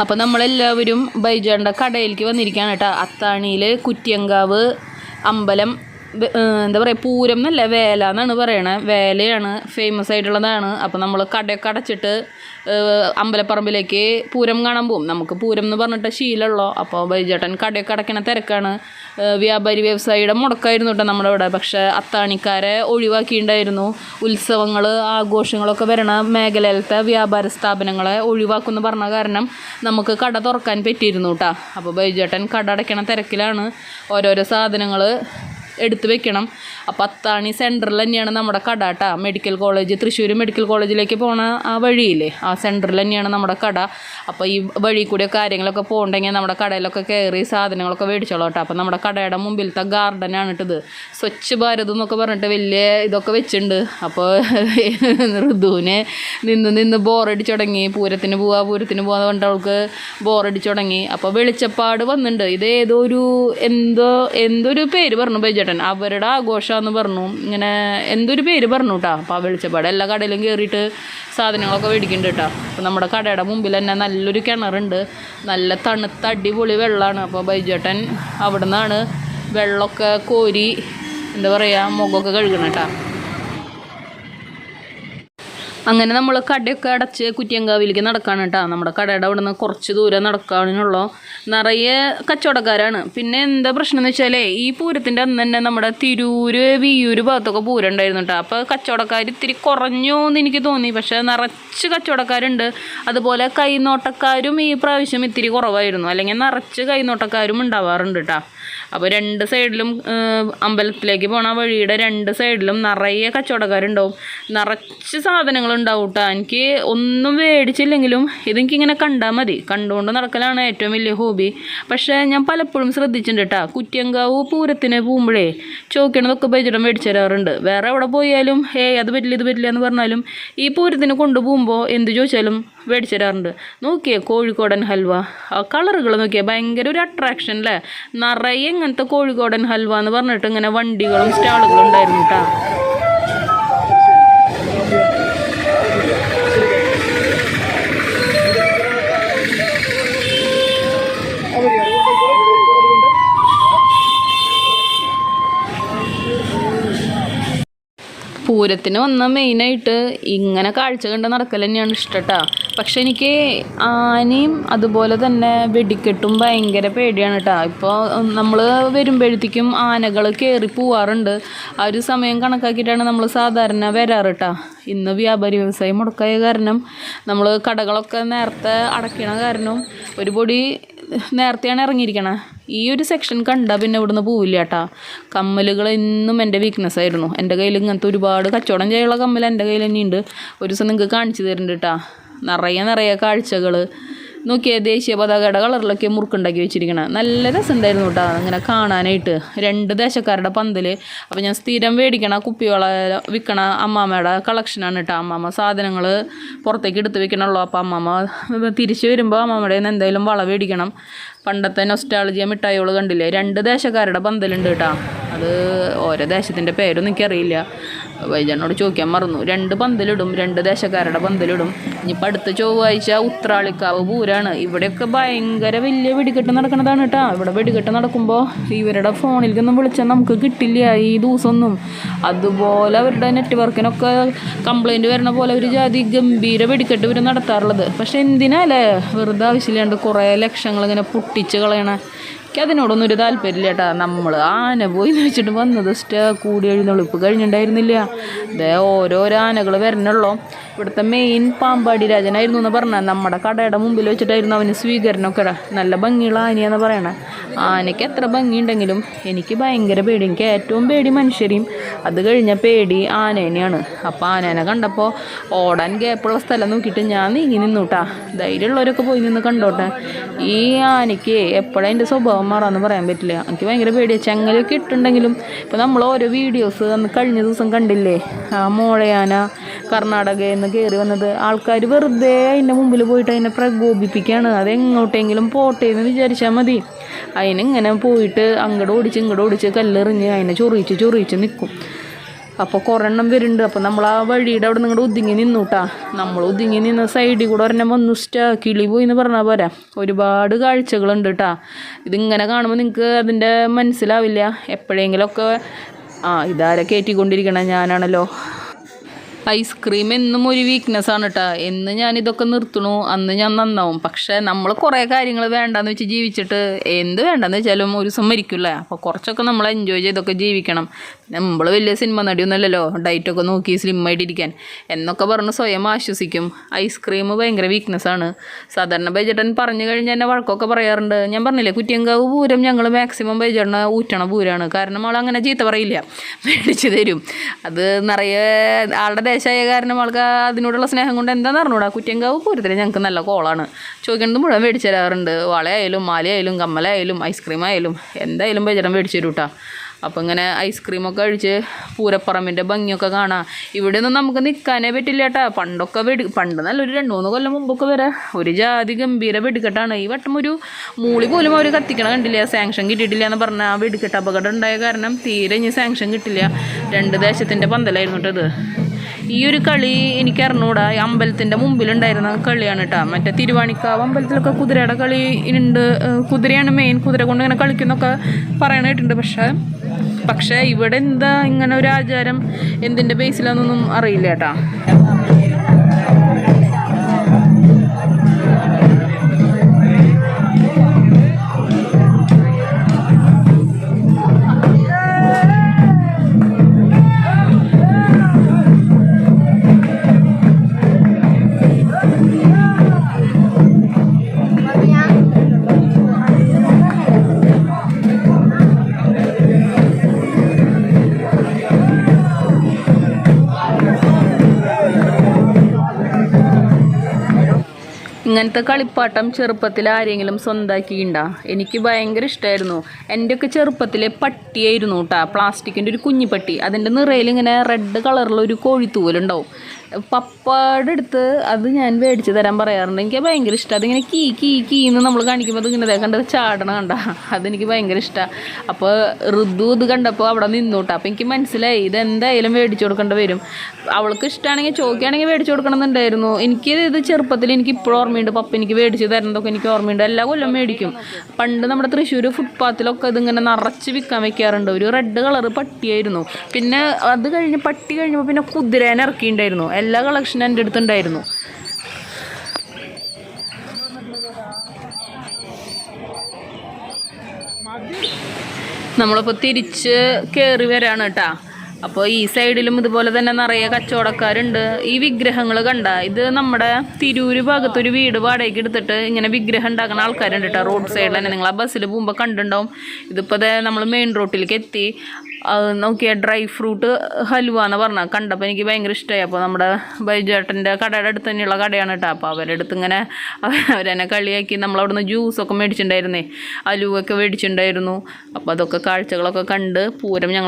അപ്പോൾ നമ്മളെല്ലാവരും ബൈജാണ്ട കടയിലേക്ക് വന്നിരിക്കുകയാണ് കേട്ടോ. അത്താണിയിൽ കുറ്റിയങ്കാവ് അമ്പലം എന്താ പറയുക പൂരം എന്നല്ല വേല എന്നാണ് പറയണത് വേലയാണ് ഫേമസ് ആയിട്ടുള്ളതാണ്. അപ്പോൾ നമ്മൾ കടയൊക്കെ അടച്ചിട്ട് അമ്പലപ്പറമ്പിലേക്ക് പൂരം കാണാൻ പോകും നമുക്ക് പൂരം എന്ന് പറഞ്ഞിട്ട് ശീലമുള്ളൂ അപ്പോൾ ബൈജേട്ടൻ കടയൊക്കെ അടയ്ക്കണ തിരക്കാണ്. വ്യാപാരി വ്യവസായിയുടെ മുടക്കായിരുന്നു കേട്ടോ നമ്മുടെ ഇവിടെ പക്ഷേ അത്താണിക്കാരെ ഒഴിവാക്കിയിട്ടുണ്ടായിരുന്നു ഉത്സവങ്ങൾ ആഘോഷങ്ങളൊക്കെ വരണ മേഖലയിലത്തെ വ്യാപാര സ്ഥാപനങ്ങളെ ഒഴിവാക്കുമെന്ന് പറഞ്ഞ കാരണം നമുക്ക് കട തുറക്കാൻ പറ്റിയിരുന്നു കേട്ടോ. അപ്പോൾ ബൈജേട്ടൻ കട അടയ്ക്കണ തിരക്കിലാണ് ഓരോരോ സാധനങ്ങൾ എടുത്തു വെക്കണം. അപ്പോൾ അത്താണി സെന്ററിൽ തന്നെയാണ് നമ്മുടെ കട കേട്ടോ മെഡിക്കൽ കോളേജ് തൃശ്ശൂർ മെഡിക്കൽ കോളേജിലേക്ക് പോണ ആ വഴിയില്ലേ? ആ സെന്ററിൽ തന്നെയാണ് നമ്മുടെ കട. അപ്പോൾ ഈ വഴി കൂടി കാര്യങ്ങളൊക്കെ പോകണ്ടെങ്കിൽ നമ്മുടെ കടയിലൊക്കെ കയറി സാധനങ്ങളൊക്കെ മേടിച്ചോളാം കേട്ടോ അപ്പോൾ നമ്മുടെ കടയുടെ മുമ്പിലത്തെ ഗാർഡനാണ് ഇട്ടത് സ്വച്ഛ് ഭാരത് എന്നൊക്കെ പറഞ്ഞിട്ട് വലിയ ഇതൊക്കെ വെച്ചിട്ടുണ്ട് അപ്പോൾ ഋതുവിന് നിന്ന് നിന്ന് ബോറടിച്ചു തുടങ്ങി. പൂരത്തിന് പോവാ പൂരത്തിന് പോകാന്ന് പറഞ്ഞിട്ട് അവൾക്ക് ബോറടിച്ചു തുടങ്ങി. അപ്പോൾ വെളിച്ചപ്പാട് വന്നിട്ടുണ്ട് ഇത് ഏതോ ഒരു എന്തോ എന്തൊരു പേര് പറഞ്ഞു ബൈജേട്ടൻ അവരുടെ ആഘോഷമാന്ന് പറഞ്ഞു. ഇങ്ങനെ എന്തൊരു പേര് പറഞ്ഞു കേട്ടോ അപ്പോൾ ആ വെളിച്ചപ്പാട് എല്ലാ കടയിലും കയറിയിട്ട് സാധനങ്ങളൊക്കെ മേടിക്കുന്നുണ്ട് കേട്ടോ അപ്പോൾ നമ്മുടെ കടയുടെ മുമ്പിൽ തന്നെ നല്ലൊരു കിണറുണ്ട്. നല്ല തണുത്ത അടിപൊളി വെള്ളമാണ് അപ്പോൾ ബൈജേട്ടൻ അവിടെ നിന്നാണ് വെള്ളമൊക്കെ കോരി എന്താ പറയുക മുഖമൊക്കെ കഴുകണം കേട്ടോ അങ്ങനെ നമ്മൾ കടയൊക്കെ അടച്ച് കുറ്റിയങ്കാവിലേക്ക് നടക്കാണ് കേട്ടോ നമ്മുടെ കടയുടെ അവിടെ നിന്ന് കുറച്ച് ദൂരം നടക്കാനുള്ള നിറയെ കച്ചവടക്കാരാണ്. പിന്നെ എന്താ പ്രശ്നം എന്ന് വെച്ചാലേ ഈ പൂരത്തിന്റെ അന്ന് തന്നെ നമ്മുടെ തിരൂര് വിയൂര് ഭാഗത്തൊക്കെ പൂരം ഉണ്ടായിരുന്നു കേട്ടോ അപ്പോൾ കച്ചവടക്കാർ ഇത്തിരി കുറഞ്ഞു എന്ന് എനിക്ക് തോന്നി. പക്ഷേ നിറച്ച് കച്ചവടക്കാരുണ്ട്. അതുപോലെ കൈനോട്ടക്കാരും ഈ പ്രാവശ്യം ഇത്തിരി കുറവായിരുന്നു. അല്ലെങ്കിൽ നിറച്ച് കൈനോട്ടക്കാരും ഉണ്ടാവാറുണ്ട് കേട്ടോ അപ്പോൾ രണ്ട് സൈഡിലും അമ്പലത്തിലേക്ക് പോണ വഴിയുടെ രണ്ട് സൈഡിലും നിറയെ കച്ചവടക്കാരുണ്ടാവും. നിറച്ച് സാധനങ്ങളുണ്ടാവും കേട്ടോ എനിക്ക് ഒന്നും മേടിച്ചില്ലെങ്കിലും ഇതെനിക്കിങ്ങനെ കണ്ടാൽ മതി. കണ്ടുകൊണ്ട് നടക്കലാണ് ഏറ്റവും വലിയ ഹോബി. പക്ഷേ ഞാൻ പലപ്പോഴും ശ്രദ്ധിച്ചിട്ടുണ്ട് കേട്ടോ കുറ്റിയങ്കാവ് പൂരത്തിന് പോകുമ്പോഴേ ചോക്കണതൊക്കെ ബജറ്റം മേടിച്ചു തരാറുണ്ട്. വേറെ എവിടെ പോയാലും ഏ അത് പറ്റില്ല ഇത് പറ്റില്ല എന്ന് പറഞ്ഞാലും ഈ പൂരത്തിന് കൊണ്ടുപോകുമ്പോൾ എന്ത് ചോദിച്ചാലും മേടിച്ചു തരാറുണ്ട്. നോക്കിയേ കോഴിക്കോടൻ ഹൽവ. ആ കളറുകൾ നോക്കിയേ. ഭയങ്കര ഒരു അട്രാക്ഷൻ അല്ലേ നിറയെ ഇങ്ങനത്തെ കോഴിക്കോടൻ ഹൽവ എന്ന് പറഞ്ഞിട്ട് ഇങ്ങനെ വണ്ടികളും സ്റ്റാളുകളും ഉണ്ടായിരുന്നു കേട്ടോ പൂരത്തിന് വന്ന മെയിനായിട്ട് ഇങ്ങനെ കാഴ്ച കണ്ട് നടക്കൽ തന്നെയാണ് ഇഷ്ടട്ടാ. പക്ഷെ എനിക്ക് ആനയും അതുപോലെ തന്നെ വെടിക്കെട്ടും ഭയങ്കര പേടിയാണ് കേട്ടോ ഇപ്പോൾ നമ്മൾ വരുമ്പോഴത്തേക്കും ആനകൾ കയറി പോവാറുണ്ട്. ആ ഒരു സമയം കണക്കാക്കിയിട്ടാണ് നമ്മൾ സാധാരണ വരാറ് കേട്ടോ ഇന്ന് വ്യാപാരി വ്യവസായം മുടക്കായ കാരണം നമ്മൾ കടകളൊക്കെ നേരത്തെ അടയ്ക്കണ കാരണം ഒരു പൊടി നേരത്തെയാണ് ഇറങ്ങിയിരിക്കണേ. ഈ ഒരു സെക്ഷൻ കണ്ടാൽ പിന്നെ ഇവിടുന്ന് പോവില്ല കേട്ടാ കമ്മലുകൾ എന്നും എന്റെ വീക്ക്നെസ് ആയിരുന്നു. എന്റെ കയ്യിൽ ഇങ്ങനത്തെ ഒരുപാട് കച്ചവടം ചെയ്യാനുള്ള കമ്മൽ എന്റെ കയ്യിൽ തന്നെയുണ്ട് ഒരു ദിവസം നിങ്ങൾക്ക് കാണിച്ചു തരുന്നുണ്ട് കേട്ടാ നിറയെ നിറയെ കാഴ്ചകൾ. നോക്കിയേ ദേശീയ പതാകയുടെ കളറിലൊക്കെ മുറുക്കുണ്ടാക്കി വെച്ചിരിക്കണം. നല്ല രസമുണ്ടായിരുന്നു കേട്ടോ അങ്ങനെ കാണാനായിട്ട്. രണ്ട് ദേശക്കാരുടെ പന്തൽ അപ്പോൾ ഞാൻ സ്ഥിരം മേടിക്കണ കുപ്പികളെ വിൽക്കണ അമ്മാമ്മയുടെ കളക്ഷനാണ് കേട്ടോ അമ്മാമ്മ സാധനങ്ങൾ പുറത്തേക്ക് എടുത്ത് വെക്കണുള്ളൂ. അപ്പോൾ അമ്മാമ്മ തിരിച്ചു വരുമ്പോൾ അമ്മാമ്മയുടെ നിന്ന് എന്തായാലും വള മേടിക്കണം. പണ്ടത്തെ നൊസ്റ്റാളജിയ മിഠായികൾ കണ്ടില്ലേ? രണ്ട് ദേശക്കാരുടെ പന്തലുണ്ട് കേട്ടോ. അത് ഓരോ ദേശത്തിന്റെ പേരൊന്നും എനിക്കറിയില്ല. വൈജനോട് ചോദിക്കാൻ മറന്നു. രണ്ട് പന്തലിടും രണ്ട് ദേശക്കാരുടെ പന്തലിടും. ഇനിയിപ്പോൾ അടുത്ത ചൊവ്വാഴ്ച ഉത്രാളിക്കാവ് പൂരാണ്. ഇവിടെയൊക്കെ ഭയങ്കര വലിയ വെടിക്കെട്ട് നടക്കുന്നതാണ് കേട്ടോ. ഇവിടെ വെടിക്കെട്ട് നടക്കുമ്പോൾ ഇവരുടെ ഫോണിലേക്കൊന്നും വിളിച്ചാൽ നമുക്ക് കിട്ടില്ല ഈ ദിവസമൊന്നും. അതുപോലെ അവരുടെ നെറ്റ്വർക്കിനൊക്കെ കംപ്ലൈന്റ് വരണ പോലെ ഒരു ജാതി ഗംഭീര വെടിക്കെട്ട് ഇവർ നടത്താറുള്ളത്. പക്ഷെ എന്തിനാലേ? വെറുതെ ആവശ്യമില്ലാണ്ട് കുറേ ലക്ഷങ്ങൾ ഇങ്ങനെ പൊട്ടിച്ച് കളയണേ എനിക്ക് അതിനോടൊന്നും ഒരു താല്പര്യമില്ല കേട്ടോ നമ്മൾ ആന പോയി വെച്ചിട്ട് വന്നത് സ്റ്റേ കൂടി എഴുന്നള്ളിപ്പ് കഴിഞ്ഞിട്ടുണ്ടായിരുന്നില്ല ദേ ഓരോരോ ആനകൾ വരണുള്ളൂ. ഇവിടുത്തെ മെയിൻ പാമ്പാടി രാജനായിരുന്നു എന്ന് പറഞ്ഞാൽ നമ്മുടെ കടയുടെ മുമ്പിൽ വെച്ചിട്ടായിരുന്നു അവന് സ്വീകരണമൊക്കെ നല്ല ഭംഗിയുള്ള ആനയാന്ന് പറയണേ. ആനയ്ക്ക് എത്ര ഭംഗിയുണ്ടെങ്കിലും എനിക്ക് ഭയങ്കര പേടി എനിക്ക് ഏറ്റവും പേടി മനുഷ്യരെയും. അത് കഴിഞ്ഞ പേടി ആനേനെയാണ്. അപ്പോൾ ആനേനെ കണ്ടപ്പോൾ ഓടാൻ ഗ്യാപ്പുള്ള സ്ഥലം നോക്കിയിട്ട് ഞാൻ നീങ്ങി നിന്നൂട്ടാ ധൈര്യമുള്ളവരൊക്കെ പോയി നിന്ന് കണ്ടോട്ടെ. ഈ ആനയ്ക്ക് എപ്പോഴും അതിന്റെ സ്വഭാവം? മാറാന്ന് പറയാൻ പറ്റില്ല. എനിക്ക് ഭയങ്കര പേടിയാണ് ചെങ്ങലൊക്കെ ഇട്ടുണ്ടെങ്കിലും ഇപ്പം നമ്മൾ ഓരോ വീഡിയോസ് അന്ന് കഴിഞ്ഞ ദിവസം കണ്ടില്ലേ? ആ മോഴയാന കർണാടകയിൽ നിന്ന് കയറി വന്നത്. ആൾക്കാർ വെറുതെ അതിന്റെ മുമ്പിൽ പോയിട്ട് അതിനെ പ്രകോപിപ്പിക്കുകയാണ് അതെങ്ങോട്ടെങ്കിലും പോട്ടെ എന്ന് വിചാരിച്ചാൽ മതി. അതിനിങ്ങനെ പോയിട്ട് അങ്ങോട്ട് ഓടിച്ച് ഇങ്ങോട്ട് ഓടിച്ച് കല്ലെറിഞ്ഞ് അതിനെ ചൊറിയിച്ച് ചൊറിയിച്ച് നിൽക്കും അപ്പോൾ കുറെണ്ണം വരുന്നുണ്ട്. അപ്പോൾ നമ്മൾ ആ വഴിയുടെ അവിടെ നിങ്ങളുടെ ഒതുങ്ങി നിന്നുട്ടാ. നമ്മൾ ഒതുങ്ങി നിന്ന സൈഡിൽ കൂടെ ഒരെണ്ണം വന്നു. സ്റ്റാ കിളി പോയി എന്ന് പറഞ്ഞാൽ പോരാ. ഒരുപാട് കാഴ്ചകളുണ്ട് കേട്ടാ ഇതിങ്ങനെ കാണുമ്പോൾ നിങ്ങൾക്ക് അതിന്റെ മനസ്സിലാവില്ല. എപ്പോഴെങ്കിലുമൊക്കെ ആ ഇതാരെ കയറ്റിക്കൊണ്ടിരിക്കണം ഞാനാണല്ലോ. ഐസ്ക്രീം എന്നും ഒരു വീക്ക്നെസ് ആണ് കേട്ടോ എന്ന് ഞാൻ ഇതൊക്കെ നിർത്തണു. അന്ന് ഞാൻ നന്നാവും. പക്ഷേ നമ്മൾ കുറേ കാര്യങ്ങൾ വേണ്ടാന്ന് വെച്ച് ജീവിച്ചിട്ട് എന്ത് വേണ്ടെന്ന് വെച്ചാലും ഒരു ദിവസം അപ്പോൾ കുറച്ചൊക്കെ നമ്മൾ എൻജോയ് ചെയ്തൊക്കെ ജീവിക്കണം. നമ്മൾ വലിയ സിനിമ നടിയൊന്നുമല്ലല്ലോ? ഡയറ്റൊക്കെ നോക്കി സ്ലിം ആയിട്ടിരിക്കാൻ. എന്നൊക്കെ പറഞ്ഞ് സ്വയം ആശ്വസിക്കും. ഐസ്ക്രീം ഭയങ്കര വീക്ക്നെസ് ആണ്. സാധാരണ ബജറ്റൻ പറഞ്ഞു കഴിഞ്ഞാൽ എന്നെ വഴക്കൊക്കെ പറയാറുണ്ട്. ഞാൻ പറഞ്ഞില്ലേ കുറ്റിയങ്കാവ് പൂരം ഞങ്ങൾ മാക്സിമം ബജറ്റിനെ ഊറ്റണ പൂരമാണ് കാരണം അവൾ അങ്ങനെ ചീത്ത പറയില്ല. മേടിച്ച് തരും. അത് നിറയെ ആളുടെ ദേശമായ കാരണം ആൾക്ക് അതിനോടുള്ള സ്നേഹം കൊണ്ട് എന്താണെന്ന് അറിഞ്ഞൂടാ? കുറ്റിയങ്കാവ് പൂരത്തിന് ഞങ്ങൾക്ക് നല്ല കോളാണ്. ചോദിക്കുന്നത് മുഴുവൻ മേടിച്ച് തരാറുണ്ട്. വളയായാലും മാലയായാലും കമ്മലായാലും ഐസ്ക്രീം ആയാലും എന്തായാലും ബൈജേട്ടൻ മേടിച്ച് തരും കേട്ടോ അപ്പോൾ ഇങ്ങനെ ഐസ്ക്രീമൊക്കെ കഴിച്ച് പൂരപ്പറമ്പിന്റെ ഭംഗിയൊക്കെ കാണാം. ഇവിടെ ഒന്നും നമുക്ക് നിൽക്കാനേ പറ്റില്ല കേട്ടാ പണ്ടൊക്കെ വെടി പണ്ട് നല്ലൊരു രണ്ട് മൂന്ന് കൊല്ലം മുമ്പൊക്കെ വരെ ഒരു ജാതി ഗംഭീര വെടിക്കെട്ടാണ്. ഈ വട്ടം ഒരു മൂളി പോലും അവർ കത്തിക്കണം കണ്ടില്ല. സാങ്ഷൻ കിട്ടിയിട്ടില്ല എന്ന് പറഞ്ഞാൽ ആ വെടിക്കെട്ട് അപകടം ഉണ്ടായ കാരണം തീരെ ഇനി സാങ്ഷൻ കിട്ടില്ല. രണ്ട് ദേശത്തിന്റെ പന്തലായിരുന്നു കേട്ടോ ഇത്. ഈ ഒരു കളി എനിക്ക് അറിഞ്ഞൂടാ. അമ്പലത്തിന്റെ മുമ്പിലുണ്ടായിരുന്ന കളിയാണ് കേട്ടോ മറ്റേ തിരുവാണിക്കാവ് അമ്പലത്തിലൊക്കെ കുതിരയുടെ കളി ഉണ്ട് കുതിരയാണ് മെയിൻ കുതിര കൊണ്ട് ഇങ്ങനെ കളിക്കുന്നൊക്കെ പറയണ കേട്ടിട്ടുണ്ട് പക്ഷേ പക്ഷേ ഇവിടെ എന്താ ഇങ്ങനെ ഒരു ആചാരം? എന്തിന്റെ ബേസിലാണെന്നൊന്നും അറിയില്ല കേട്ടാ ഇങ്ങനത്തെ കളിപ്പാട്ടം ചെറുപ്പത്തിൽ ആരെങ്കിലും സ്വന്താക്കിയിട്ടുണ്ടോ എനിക്ക് ഭയങ്കര ഇഷ്ടമായിരുന്നു എന്റെയൊക്കെ ചെറുപ്പത്തിലെ പട്ടിയായിരുന്നു കേട്ടോ പ്ലാസ്റ്റിക്കിന്റെ ഒരു കുഞ്ഞിപ്പട്ടി. അതിന്റെ നിറയിൽ ഇങ്ങനെ റെഡ് കളറിലുള്ള ഒരു കോഴിത്തൂവലുണ്ടാവും. പപ്പാടെ എടുത്ത് അത് ഞാൻ മേടിച്ച് തരാൻ പറയാറുണ്ട്. എനിക്ക് ഭയങ്കര ഇഷ്ടം. അതിങ്ങനെ കീ കീ കീ എന്ന് നമ്മൾ കാണിക്കുമ്പോൾ അത് ഇങ്ങനെ കണ്ടത് ചാടണം കണ്ട. അതെനിക്ക് ഭയങ്കര ഇഷ്ടമാണ് അപ്പോൾ ഋതു ഇത് കണ്ടപ്പോൾ അവിടെ നിന്നോട്ടെ. അപ്പോൾ എനിക്ക് മനസ്സിലായി ഇതെന്തായാലും മേടിച്ചു കൊടുക്കേണ്ടി വരും. അവൾക്ക് ഇഷ്ടമാണെങ്കിൽ ചോദിക്കുകയാണെങ്കിൽ മേടിച്ചു കൊടുക്കണം എന്നുണ്ടായിരുന്നു എനിക്ക് ഇത് ചെറുപ്പത്തിൽ എനിക്ക് ഇപ്പോഴും ഓർമ്മയുണ്ട്. പപ്പ എനിക്ക് മേടിച്ച് തരുന്നതൊക്കെ എനിക്ക് ഓർമ്മയുണ്ട്. എല്ലാ കൊല്ലം മേടിക്കും. പണ്ട് നമ്മുടെ തൃശ്ശൂർ ഫുട്പാത്തിലൊക്കെ ഇതിങ്ങനെ നിറച്ച് വിൽക്കാൻ വെക്കാറുണ്ട്. ഒരു റെഡ് കളർ പട്ടിയായിരുന്നു. പിന്നെ അത് കഴിഞ്ഞ് പട്ടി കഴിഞ്ഞപ്പോൾ പിന്നെ കുതിരേനെ ഇറക്കിയിട്ടുണ്ടായിരുന്നു. എല്ലാ കളക്ഷനും എന്റെ അടുത്തുണ്ടായിരുന്നു. നമ്മളിപ്പോൾ തിരിച്ച് കയറി വരാണ് കേട്ടാ അപ്പോൾ ഈ സൈഡിലും ഇതുപോലെ തന്നെ നിറയെ കച്ചവടക്കാരുണ്ട്. ഈ വിഗ്രഹങ്ങൾ കണ്ട ഇത് നമ്മുടെ തിരൂര് ഭാഗത്തൊരു വീട് വാടകയ്ക്ക് എടുത്തിട്ട് ഇങ്ങനെ വിഗ്രഹം ഉണ്ടാക്കുന്ന ആൾക്കാരുണ്ട് കേട്ടോ റോഡ് സൈഡിൽ തന്നെ. നിങ്ങൾ ആ ബസ്സിൽ പോകുമ്പോൾ കണ്ടിട്ടുണ്ടാവും ഇതിപ്പോൾ നമ്മൾ മെയിൻ റോട്ടിലേക്ക് എത്തി. നോക്കിയ ഡ്രൈ ഫ്രൂട്ട് ഹലുവ എന്ന് പറഞ്ഞാൽ കണ്ടപ്പോൾ എനിക്ക് ഭയങ്കര ഇഷ്ടമായി അപ്പോൾ നമ്മുടെ ബൈജേട്ടന്റെ കടയുടെ അടുത്ത് തന്നെയുള്ള കടയാണ് കേട്ടോ. അപ്പോൾ അവരുടെ അടുത്ത് ഇങ്ങനെ അവരെന്നെ കളിയാക്കി നമ്മളവിടുന്ന് ജ്യൂസൊക്കെ മേടിച്ചിട്ടുണ്ടായിരുന്നേ അലുവൊക്കെ മേടിച്ചിട്ടുണ്ടായിരുന്നു അപ്പോൾ അതൊക്കെ കാഴ്ചകളൊക്കെ കണ്ട് പൂരം ഞങ്ങൾ